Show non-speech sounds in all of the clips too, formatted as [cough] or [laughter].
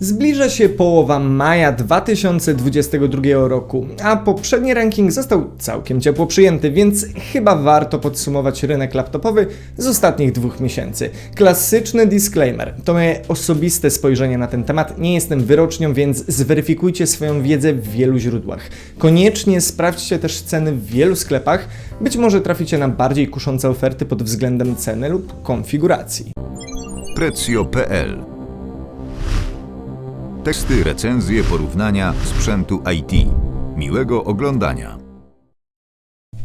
Zbliża się połowa maja 2022 roku, a poprzedni ranking został całkiem ciepło przyjęty, więc chyba warto podsumować rynek laptopowy z ostatnich dwóch miesięcy. Klasyczny disclaimer, to moje osobiste spojrzenie na ten temat, nie jestem wyrocznią, więc zweryfikujcie swoją wiedzę w wielu źródłach. Koniecznie sprawdźcie też ceny w wielu sklepach, być może traficie na bardziej kuszące oferty pod względem ceny lub konfiguracji. Prezio.pl Testy, recenzje, porównania sprzętu IT. Miłego oglądania.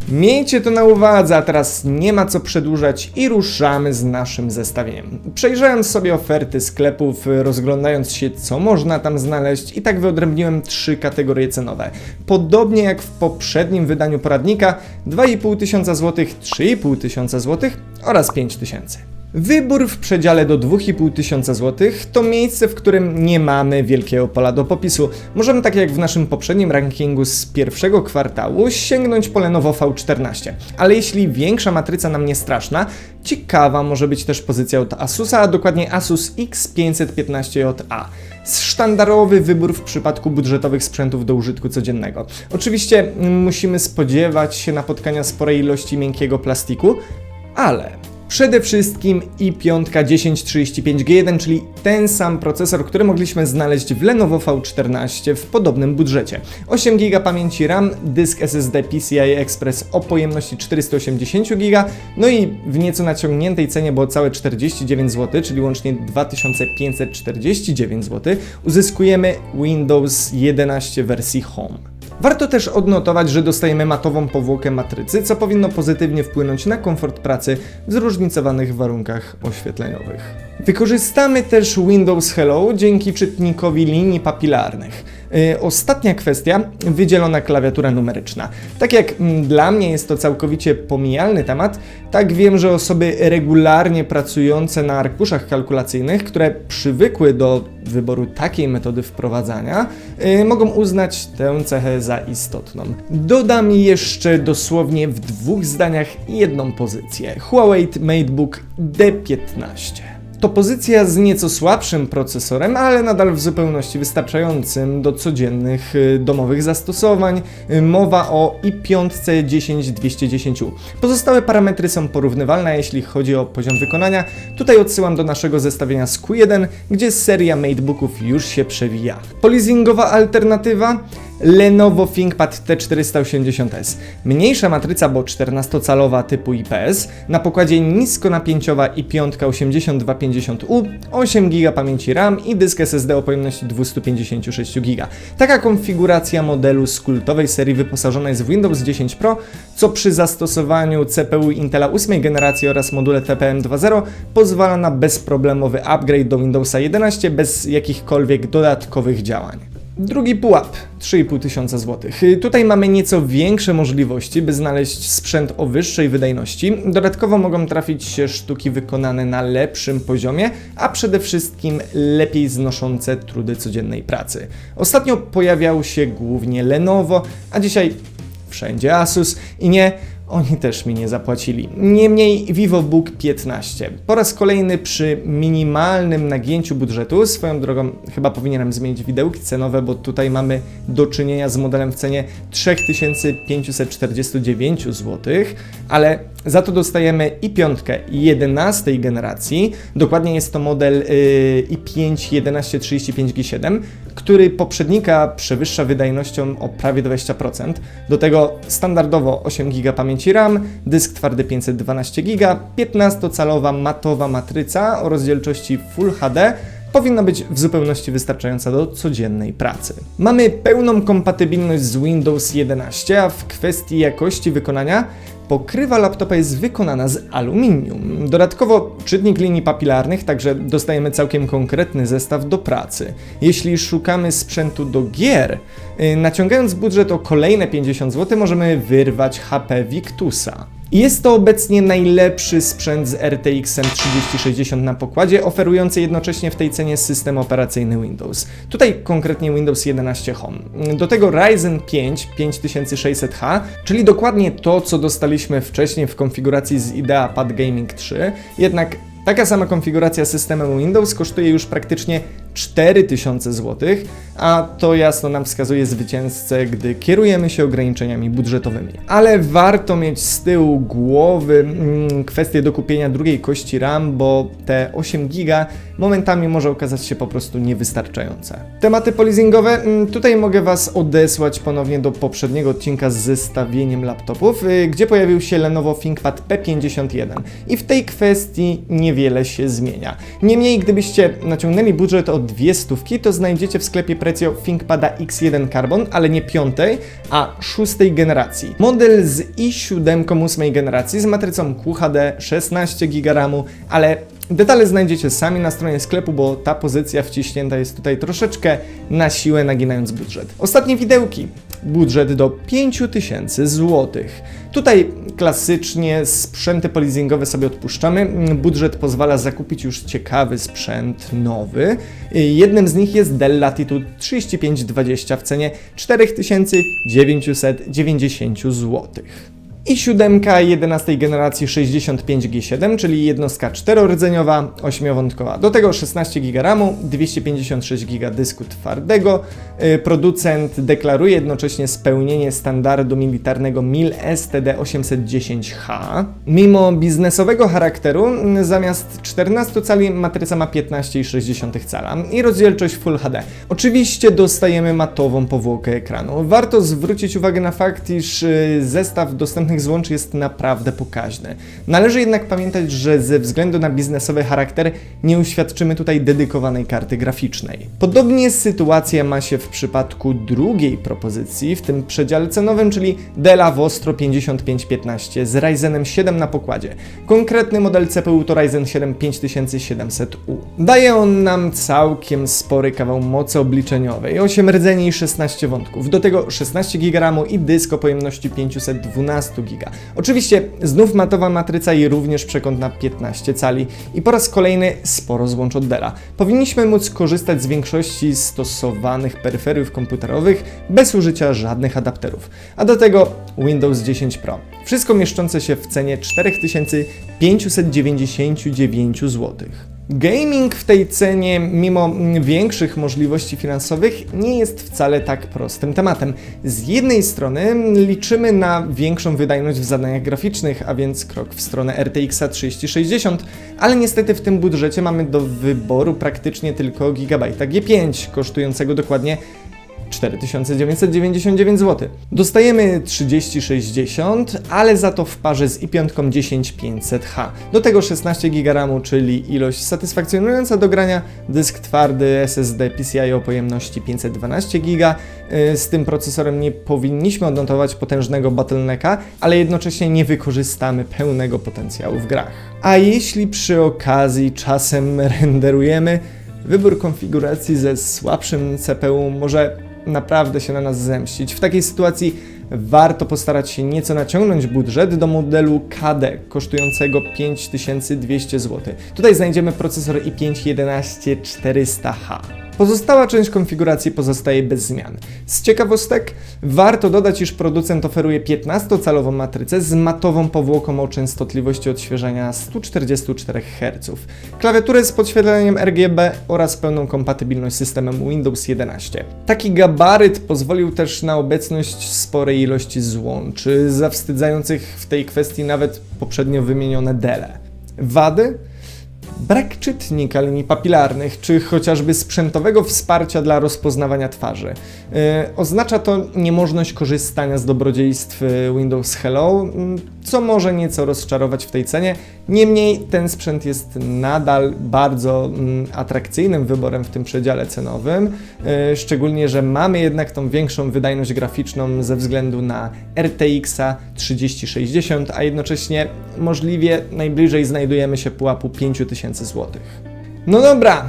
Miejcie to na uwadze, a teraz nie ma co przedłużać i ruszamy z naszym zestawieniem. Przejrzałem sobie oferty sklepów, rozglądając się, co można tam znaleźć, i tak wyodrębniłem trzy kategorie cenowe. Podobnie jak w poprzednim wydaniu poradnika, 2,5 tysiąca złotych, 3,5 tysiąca złotych oraz 5 tysięcy. Wybór w przedziale do 2,5 tysiąca złotych to miejsce, w którym nie mamy wielkiego pola do popisu. Możemy, tak jak w naszym poprzednim rankingu z pierwszego kwartału, sięgnąć po Lenovo V14. Ale jeśli większa matryca nam nie straszna, ciekawa może być też pozycja od Asusa, a dokładnie Asus X515JA sztandarowy wybór w przypadku budżetowych sprzętów do użytku codziennego. Oczywiście musimy spodziewać się napotkania sporej ilości miękkiego plastiku, ale Przede wszystkim i5 1035G1, czyli ten sam procesor, który mogliśmy znaleźć w Lenovo V14 w podobnym budżecie. 8 GB pamięci RAM, dysk SSD PCI Express o pojemności 480 GB, no i w nieco naciągniętej cenie, bo całe 49 zł, czyli łącznie 2549 zł, uzyskujemy Windows 11 wersji Home. Warto też odnotować, że dostajemy matową powłokę matrycy, co powinno pozytywnie wpłynąć na komfort pracy w zróżnicowanych warunkach oświetleniowych. Wykorzystamy też Windows Hello dzięki czytnikowi linii papilarnych. Yy, ostatnia kwestia, wydzielona klawiatura numeryczna. Tak jak mm, dla mnie jest to całkowicie pomijalny temat, tak wiem, że osoby regularnie pracujące na arkuszach kalkulacyjnych, które przywykły do wyboru takiej metody wprowadzania, yy, mogą uznać tę cechę za istotną. Dodam jeszcze dosłownie w dwóch zdaniach jedną pozycję. Huawei MateBook D15. To pozycja z nieco słabszym procesorem, ale nadal w zupełności wystarczającym do codziennych y, domowych zastosowań. Y, Mowa o i5 10210U. Pozostałe parametry są porównywalne, jeśli chodzi o poziom wykonania. Tutaj odsyłam do naszego zestawienia z Q1, gdzie seria MateBooków już się przewija. Polizingowa alternatywa Lenovo ThinkPad T480S. Mniejsza matryca, bo 14-calowa typu IPS, na pokładzie niskonapięciowa i5 8250U, 8 GB pamięci RAM i dysk SSD o pojemności 256 GB. Taka konfiguracja modelu z kultowej serii wyposażona jest w Windows 10 Pro, co przy zastosowaniu CPU Intela 8 generacji oraz module TPM 2.0 pozwala na bezproblemowy upgrade do Windowsa 11 bez jakichkolwiek dodatkowych działań. Drugi pułap 3,5 tysiąca złotych. Tutaj mamy nieco większe możliwości, by znaleźć sprzęt o wyższej wydajności. Dodatkowo mogą trafić się sztuki wykonane na lepszym poziomie, a przede wszystkim lepiej znoszące trudy codziennej pracy. Ostatnio pojawiał się głównie Lenovo, a dzisiaj wszędzie Asus i nie oni też mi nie zapłacili. Niemniej VivoBook 15. Po raz kolejny przy minimalnym nagięciu budżetu, swoją drogą chyba powinienem zmienić widełki cenowe, bo tutaj mamy do czynienia z modelem w cenie 3549 zł, ale za to dostajemy i piątkę 11 generacji, dokładnie jest to model yy, i5 1135G7, który poprzednika przewyższa wydajnością o prawie 20%. Do tego standardowo 8 GB pamięci RAM, dysk twardy 512 GB, 15-calowa matowa matryca o rozdzielczości Full HD, powinna być w zupełności wystarczająca do codziennej pracy. Mamy pełną kompatybilność z Windows 11, a w kwestii jakości wykonania pokrywa laptopa jest wykonana z aluminium. Dodatkowo czytnik linii papilarnych, także dostajemy całkiem konkretny zestaw do pracy. Jeśli szukamy sprzętu do gier, yy, naciągając budżet o kolejne 50 zł, możemy wyrwać HP Victusa. Jest to obecnie najlepszy sprzęt z RTX 3060 na pokładzie, oferujący jednocześnie w tej cenie system operacyjny Windows. Tutaj konkretnie Windows 11 Home. Do tego Ryzen 5 5600H, czyli dokładnie to, co dostaliśmy wcześniej w konfiguracji z IDEA Pad Gaming 3, jednak Taka sama konfiguracja systemem Windows kosztuje już praktycznie 4000 zł, a to jasno nam wskazuje zwycięzcę, gdy kierujemy się ograniczeniami budżetowymi. Ale warto mieć z tyłu głowy mm, kwestię dokupienia drugiej kości RAM, bo te 8 giga momentami może okazać się po prostu niewystarczające. Tematy polizingowe, mm, tutaj mogę Was odesłać ponownie do poprzedniego odcinka z zestawieniem laptopów, y, gdzie pojawił się Lenovo ThinkPad P51 i w tej kwestii niewiele się zmienia. Niemniej, gdybyście naciągnęli budżet o dwie stówki, to znajdziecie w sklepie Precio ThinkPada X1 Carbon, ale nie piątej, a szóstej generacji. Model z i7 ósmej generacji z matrycą QHD 16 GB ale Detale znajdziecie sami na stronie sklepu, bo ta pozycja wciśnięta jest tutaj troszeczkę na siłę naginając budżet. Ostatnie widełki. Budżet do 5000 zł. Tutaj klasycznie sprzęty polizingowe sobie odpuszczamy. Budżet pozwala zakupić już ciekawy sprzęt nowy. Jednym z nich jest Dell Latitude 3520 w cenie 4990 zł. I siódemka 11 generacji 65G7, czyli jednostka czterordzeniowa, ośmiowątkowa. Do tego 16 GB RAMu, 256 GB dysku twardego. Yy, Producent deklaruje jednocześnie spełnienie standardu militarnego MIL STD810H. Mimo biznesowego charakteru, mm, zamiast 14 cali matryca ma 15,6 cala i rozdzielczość Full HD. Oczywiście dostajemy matową powłokę ekranu. Warto zwrócić uwagę na fakt, iż yy, zestaw dostępnych jest naprawdę pokaźny. Należy jednak pamiętać, że ze względu na biznesowy charakter nie uświadczymy tutaj dedykowanej karty graficznej. Podobnie sytuacja ma się w przypadku drugiej propozycji w tym przedziale cenowym, czyli Della Vostro 5515 z Ryzenem 7 na pokładzie. Konkretny model CPU to Ryzen 7 5700U. Daje on nam całkiem spory kawał mocy obliczeniowej, 8 rdzeni i 16 wątków. Do tego 16 GB i dysk o pojemności 512 GB. Oczywiście znów matowa matryca i również przekąt na 15 cali i po raz kolejny sporo złącz od. Powinniśmy móc korzystać z większości stosowanych peryferiów komputerowych bez użycia żadnych adapterów. A do tego Windows 10 Pro. Wszystko mieszczące się w cenie 4599 zł. Gaming w tej cenie, mimo większych możliwości finansowych, nie jest wcale tak prostym tematem. Z jednej strony liczymy na większą wydajność w zadaniach graficznych, a więc krok w stronę RTX 3060, ale niestety w tym budżecie mamy do wyboru praktycznie tylko Gigabajta G5, kosztującego dokładnie 4999 zł. Dostajemy 3060, ale za to w parze z i5 10500H. Do tego 16 GB czyli ilość satysfakcjonująca do grania, dysk twardy SSD PCI o pojemności 512 GB. Yy, Z tym procesorem nie powinniśmy odnotować potężnego bottlenecka, ale jednocześnie nie wykorzystamy pełnego potencjału w grach. A jeśli przy okazji czasem [laughs] renderujemy, wybór konfiguracji ze słabszym CPU może naprawdę się na nas zemścić. W takiej sytuacji warto postarać się nieco naciągnąć budżet do modelu KD kosztującego 5200 zł. Tutaj znajdziemy procesor i5 11400H. Pozostała część konfiguracji pozostaje bez zmian. Z ciekawostek warto dodać, iż producent oferuje 15-calową matrycę z matową powłoką o częstotliwości odświeżania 144 Hz, klawiaturę z podświetleniem RGB oraz pełną kompatybilność z systemem Windows 11. Taki gabaryt pozwolił też na obecność sporej ilości złączy, zawstydzających w tej kwestii nawet poprzednio wymienione Dele. Wady? Brak czytnika linii papilarnych, czy chociażby sprzętowego wsparcia dla rozpoznawania twarzy. Yy, oznacza to niemożność korzystania z dobrodziejstw y, Windows Hello, co może nieco rozczarować w tej cenie. Niemniej ten sprzęt jest nadal bardzo atrakcyjnym wyborem w tym przedziale cenowym, yy, szczególnie, że mamy jednak tą większą wydajność graficzną ze względu na RTX 3060, a jednocześnie możliwie najbliżej znajdujemy się pułapu 5000 zł. No dobra,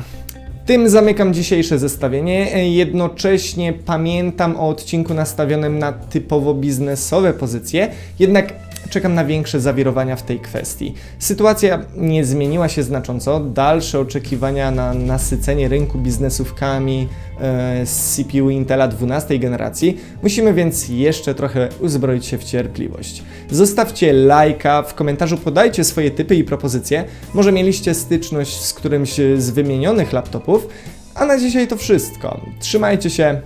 tym zamykam dzisiejsze zestawienie. Jednocześnie pamiętam o odcinku nastawionym na typowo biznesowe pozycje, jednak czekam na większe zawirowania w tej kwestii. Sytuacja nie zmieniła się znacząco. Dalsze oczekiwania na nasycenie rynku biznesówkami e, z CPU Intela 12 generacji. Musimy więc jeszcze trochę uzbroić się w cierpliwość. Zostawcie lajka, w komentarzu podajcie swoje typy i propozycje. Może mieliście styczność z którymś z wymienionych laptopów, A na dzisiaj to wszystko. Trzymajcie się.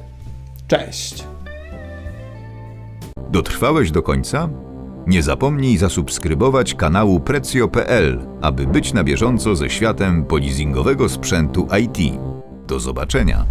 Cześć. Dotrwałeś do końca? Nie zapomnij zasubskrybować kanału Prezio.pl, aby być na bieżąco ze światem polizingowego sprzętu IT. Do zobaczenia!